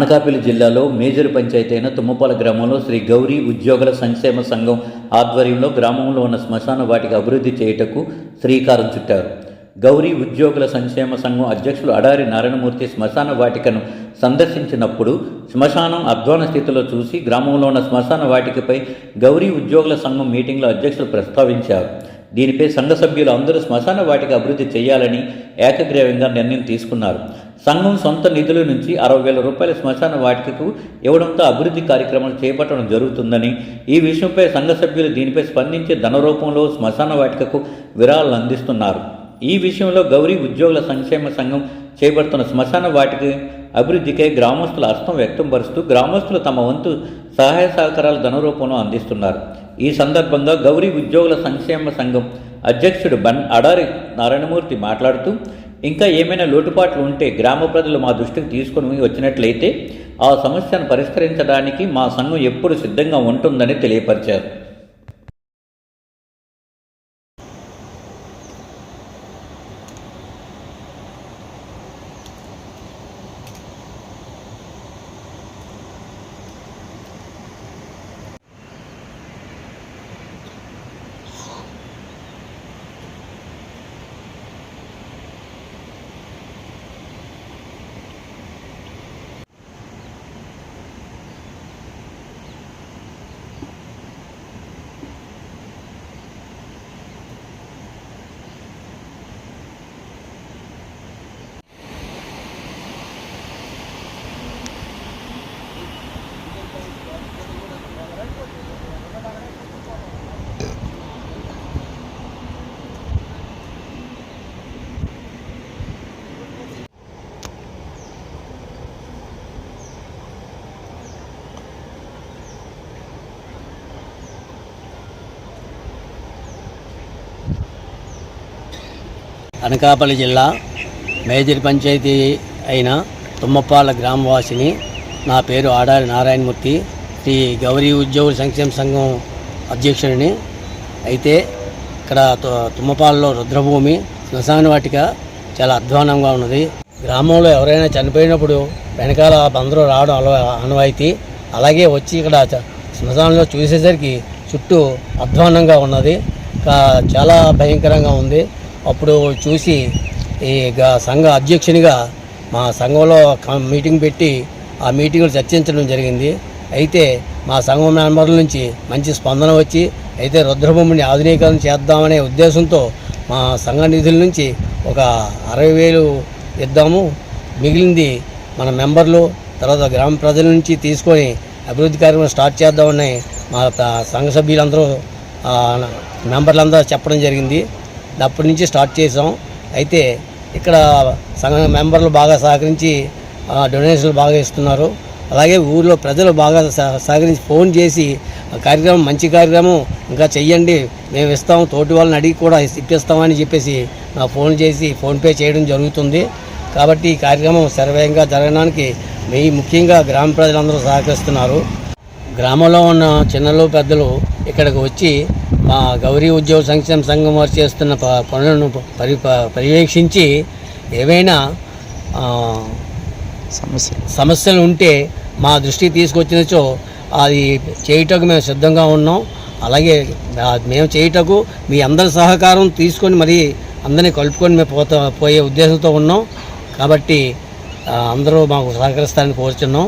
అనకాపల్లి జిల్లాలో మేజర్ పంచాయతీ అయిన తుమ్మపాల గ్రామంలో శ్రీ గౌరీ ఉద్యోగుల సంక్షేమ సంఘం ఆధ్వర్యంలో గ్రామంలో ఉన్న శ్మశాన వాటికి అభివృద్ధి చేయుటకు శ్రీకారం చుట్టారు. గౌరీ ఉద్యోగుల సంక్షేమ సంఘం అధ్యక్షులు అడారి నారాయణమూర్తి శ్మశాన వాటికను సందర్శించినప్పుడు శ్మశానం అధ్వాన స్థితిలో చూసి గ్రామంలో ఉన్న శ్మశాన వాటికపై గౌరీ ఉద్యోగుల సంఘం మీటింగ్లో అధ్యక్షులు ప్రస్తావించారు. దీనిపై సంఘ సభ్యులు అందరూ శ్మశాన వాటిక అభివృద్ధి చేయాలని ఏకగ్రీవంగా నిర్ణయం తీసుకున్నారు. సంఘం సొంత నిధుల నుంచి అరవై వేల రూపాయల శ్మశాన వాటికకు ఇవ్వడంతో అభివృద్ధి కార్యక్రమాలు చేపట్టడం జరుగుతుందని ఈ విషయంపై సంఘ సభ్యులు దీనిపై స్పందించి ధన రూపంలో శ్మశాన వాటికకు విరాళాలు అందిస్తున్నారు. ఈ విషయంలో గౌరీ ఉద్యోగుల సంక్షేమ సంఘం చేపడుతున్న శ్మశాన వాటికి అభివృద్ధికై గ్రామస్తుల హస్తం వ్యక్తం పరుస్తూ గ్రామస్తులు తమ వంతు సహాయ సహకారాలు ధన రూపంలో అందిస్తున్నారు. ఈ సందర్భంగా గౌరీ ఉద్యోగుల సంక్షేమ సంఘం అధ్యక్షుడు బన్ అడారి నారాయణమూర్తి మాట్లాడుతూ ఇంకా ఏమైనా లోటుపాట్లు ఉంటే గ్రామ ప్రజలు మా దృష్టికి తీసుకుని వచ్చినట్లయితే ఆ సమస్యను పరిష్కరించడానికి మా సంఘం ఎప్పుడు సిద్ధంగా ఉంటుందని తెలియపరిచారు. అనకాపల్లి జిల్లా మేజర్ పంచాయతీ అయిన తుమ్మపాల గ్రామవాసిని నా పేరు ఆడారి నారాయణమూర్తి శ్రీ గౌరీ ఉద్యోగుల సంక్షేమ సంఘం అధ్యక్షుడిని. అయితే ఇక్కడ తు- తుమ్మపాలలో రుద్రభూమి శ్మశాన వాటిక చాలా అధ్వానంగా ఉన్నది. గ్రామంలో ఎవరైనా చనిపోయినప్పుడు వెనకాల అందరూ రావడం అలవా ఆనవాయితీ. అలాగే వచ్చి ఇక్కడ శ్మశానంలో చూసేసరికి చుట్టూ అధ్వానంగా ఉన్నది. కా- చాలా భయంకరంగా ఉంది. అప్పుడు చూసి ఈ గ- సంఘ అధ్యక్షునిగా మా సంఘంలో మీటింగ్ పెట్టి ఆ మీటింగ్లో చర్చించడం జరిగింది. అయితే మా సంఘం మెంబర్ల నుంచి మంచి స్పందన వచ్చి అయితే రుద్రభూమిని ఆధునీకరణ చేద్దామనే ఉద్దేశంతో మా సంఘ నిధుల నుంచి ఒక అరవై వేలు ఇద్దాము. మిగిలింది మన మెంబర్లు తర్వాత గ్రామ ప్రజల నుంచి తీసుకొని అభివృద్ధి కార్యక్రమం స్టార్ట్ చేద్దామని మా సంఘ సభ్యులందరూ మెంబర్లందరూ చెప్పడం జరిగింది. అప్పటి నుంచి స్టార్ట్ చేసాం. అయితే ఇక్కడ సంఘ మెంబర్లు బాగా సహకరించి డొనేషన్లు బాగా ఇస్తున్నారు. అలాగే ఊర్లో ప్రజలు బాగా సహకరించి ఫోన్ చేసి "ఆ కార్యక్రమం మంచి కార్యక్రమం ఇంకా చెయ్యండి మేము ఇస్తాం తోటి వాళ్ళని అడిగి కూడా ఇప్పిస్తామని చెప్పేసి ఫోన్ చేసి ఫోన్పే చేయడం జరుగుతుంది. కాబట్టి ఈ కార్యక్రమం సర్వేయంగా జరగడానికి మీ ముఖ్యంగా గ్రామ ప్రజలందరూ సహకరిస్తున్నారు. గ్రామంలో ఉన్న చిన్నలు పెద్దలు ఇక్కడికి వచ్చి మా గౌరీ ఉద్యోగ సంక్షేమ సంఘం వారు చేస్తున్న పనులను పరి పర్యవేక్షించి ఏవైనా సమస్య. సమస్యలు ఉంటే మా దృష్టికి తీసుకొచ్చినచో అది చేయుటకు మేము సిద్ధంగా ఉన్నాం. అలాగే మేము చేయుటకు మీ అందరి సహకారం తీసుకొని మరి అందరినీ కలుపుకొని మేము పోతా పోయే ఉద్దేశంతో ఉన్నాం. కాబట్టి అందరూ మాకు సహకరిస్తారని కోరుచున్నాం.